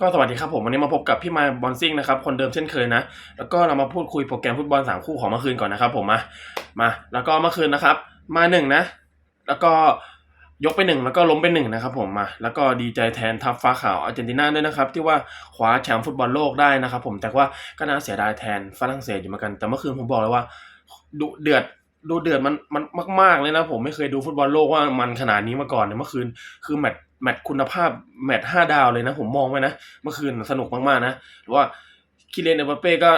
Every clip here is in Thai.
ก็สวัสดีครับผมวันนี้มาพบกับพี่มาบอลซิ่งนะครับคนเดิมเช่นเคยนะ แล้วก็เรามาพูดคุยโปรแกรมฟุตบอลสามคู่ของเมื่อคืนก่อนนะครับผมมามาแล้วก็เมื่อคืนนะครับ มาหนึ่งนะ แล้วก็ยกไปหนึ่งแล้วก็ล้มไปหนึ่งนะครับผมมา แล้วก็ดีใจแทนทัพฟ้าขาวอาร์เจนตินาด้วยนะครับ ที่ว่าคว้าแชมป์ฟุตบอลโลกได้นะครับผมแต่ว่าก็น่าเสียดายแทนฝรั่งเศสอยู่เหมือนกันแต่เมื่อคืนผมบอกเลยว่าดุเดือดดูเดือดมันมันมาก ๆ เลยนะผมไม่เคยดูฟุตบอลโลกว่ามันขนาดนี้มาก่อนเนี่ยเมื่อคืนคือแมตช์ แมตช์คุณภาพแมตช์ห้าดาวเลยนะ ผมมองไว้นะ เมื่อคืนสนุกมากๆนะหรือว่าคิเลนเอมบัปเป้ก็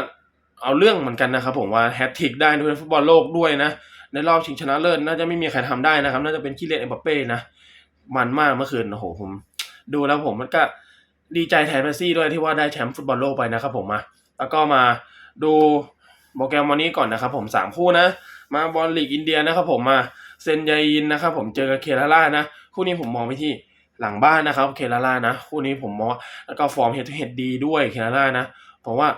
เอาเรื่องเหมือนกันนะครับผมว่าแฮตทริกได้ด้วยฟุตบอลโลกด้วยนะ ในรอบชิงชนะเลิศน่าจะไม่มีใครทำได้นะครับ น่าจะเป็นคิเลนเอมบัปเป้นะ มันมากเมื่อคืนโอ้โหผม ดูแล้วผมมันก็ดีใจแทนเมสซี่ด้วยที่ว่าได้แชมป์ฟุตบอลโลกไปนะครับผมมาแล้วก็มาดูโปรแกรมวันนี้ก่อนนะครับผมสามคู่นะ มาบอลลีกอินเดียนะครับผมมาเซนยายินนะครับผมเจอกับเคลาร่านะ คู่นี้ผมมองไปที่ หลังบ้านนะครับ เคลาร่านะ คู่นี้ผมมองว่าแล้วก็ฟอร์มเฮดทูเฮดดีด้วยเคลาร่านะผมว่า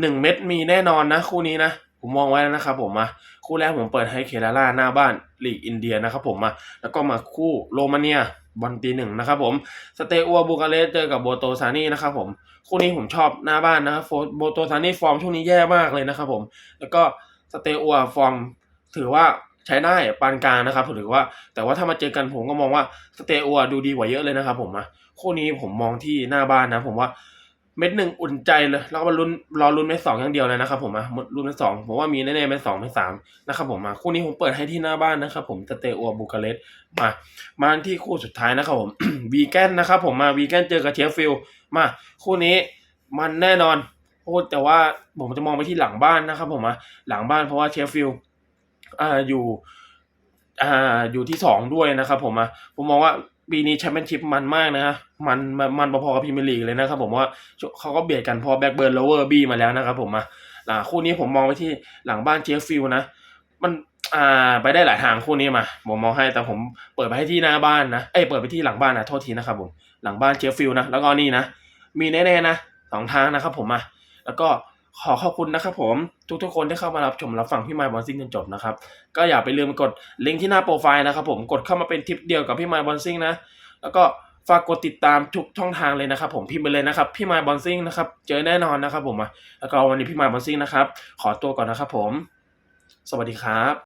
หนึ่งเม็ดมีแน่นอนนะ คู่นี้นะ ผมมองไว้แล้วนะครับผมมาคู่แรกผมเปิดให้เคลาร่าหน้าบ้านลีกอินเดียนะครับผมมาแล้วก็มาคู่โรมาเนียบอลตีหนึ่งนะครับผมสเตอัวบูกาเรสเจอกับโบโตซานีนะครับผมคู่นี้ผมชอบหน้าบ้านนะครับโบโตซานีฟอร์มช่วงนี้แย่มากเลยนะครับผมแล้วก็สเตอัวฟอร์มถือว่า ใช้ได้ปานกลางนะครับถือว่า แต่ว่าถ้ามาเจอกันผมก็มองว่าสเตอัวดูดีกว่าเยอะเลยนะครับ ผมอะคู่นี้ผมมองที่หน้าบ้านนะ ผมว่าเม็ดหนึ่งอุ่นใจเลยแล้วก็มาลุ้นรอลุ้นเม็ดสองอย่างเดียวเลยนะครับ ผมอะลุ้นเม็ดสองผมว่ามีแน่ๆเม็ดสองเม็ดสามนะครับผมมาคู่นี้ผมเปิดให้ที่หน้าบ้านนะครับ ผมสเตอัวบูคาเรสต์มามาที่คู่สุดท้ายนะครับผมวีแกนนะครับ ผมมาวีแกนเจอกับเชฟฟิลมา คู่นี้มันแน่นอนโอ้แต่ว่าผมจะมองไปที่หลังบ้านนะครับ ผมอะหลังบ้านเพราะว่าเชฟฟิลด์ อ่าอยู่อ่าอยู่ที่สองด้วยนะครับผมอะผมมองว่าปีนี้แชมเปี้ยนชิพมันมากนะฮะมันมันมันพอๆกับพรีเมียร์ลีกเลยนะครับผมว่าเขาก็เบียดกันพอแบ็กเบิร์นโลเวอร์บี้มาแล้วนะครับผมอะอ่าคู่นี้ผมมองไปที่หลังบ้านเชฟฟิลนะ มันอ่าไปได้หลายทางคู่นี้มาผมมองให้แต่ผมเปิดไปให้ที่หน้าบ้านนะเอ้ยเปิดไปที่หลังบ้านนะโทษทีนะครับผมหลังบ้านเชฟฟิลนะแล้วก็นี่นะมีแน่ๆนะสองทางนะครับผมมาแล้วก็ ขอขอบคุณนะครับผมทุกๆคนที่เข้ามารับชมรับฟังพี่ไมค์บอลซิงจนจบนะครับก็อย่าไปลืมกดลิงก์ที่หน้าโปรไฟล์นะครับผมกดเข้ามาเป็นทริปเดียวกับพี่ไมค์บอลซิงนะแล้วก็ฝากกดติดตามทุกช่องทางเลยนะครับผมพิมพ์ไปเลยนะครับพี่ไมค์บอลซิงนะครับเจอแน่นอนนะครับผมอะแล้วก็วันนี้พี่ไมค์บอลซิงนะครับขอตัวก่อนนะครับผม สวัสดีครับ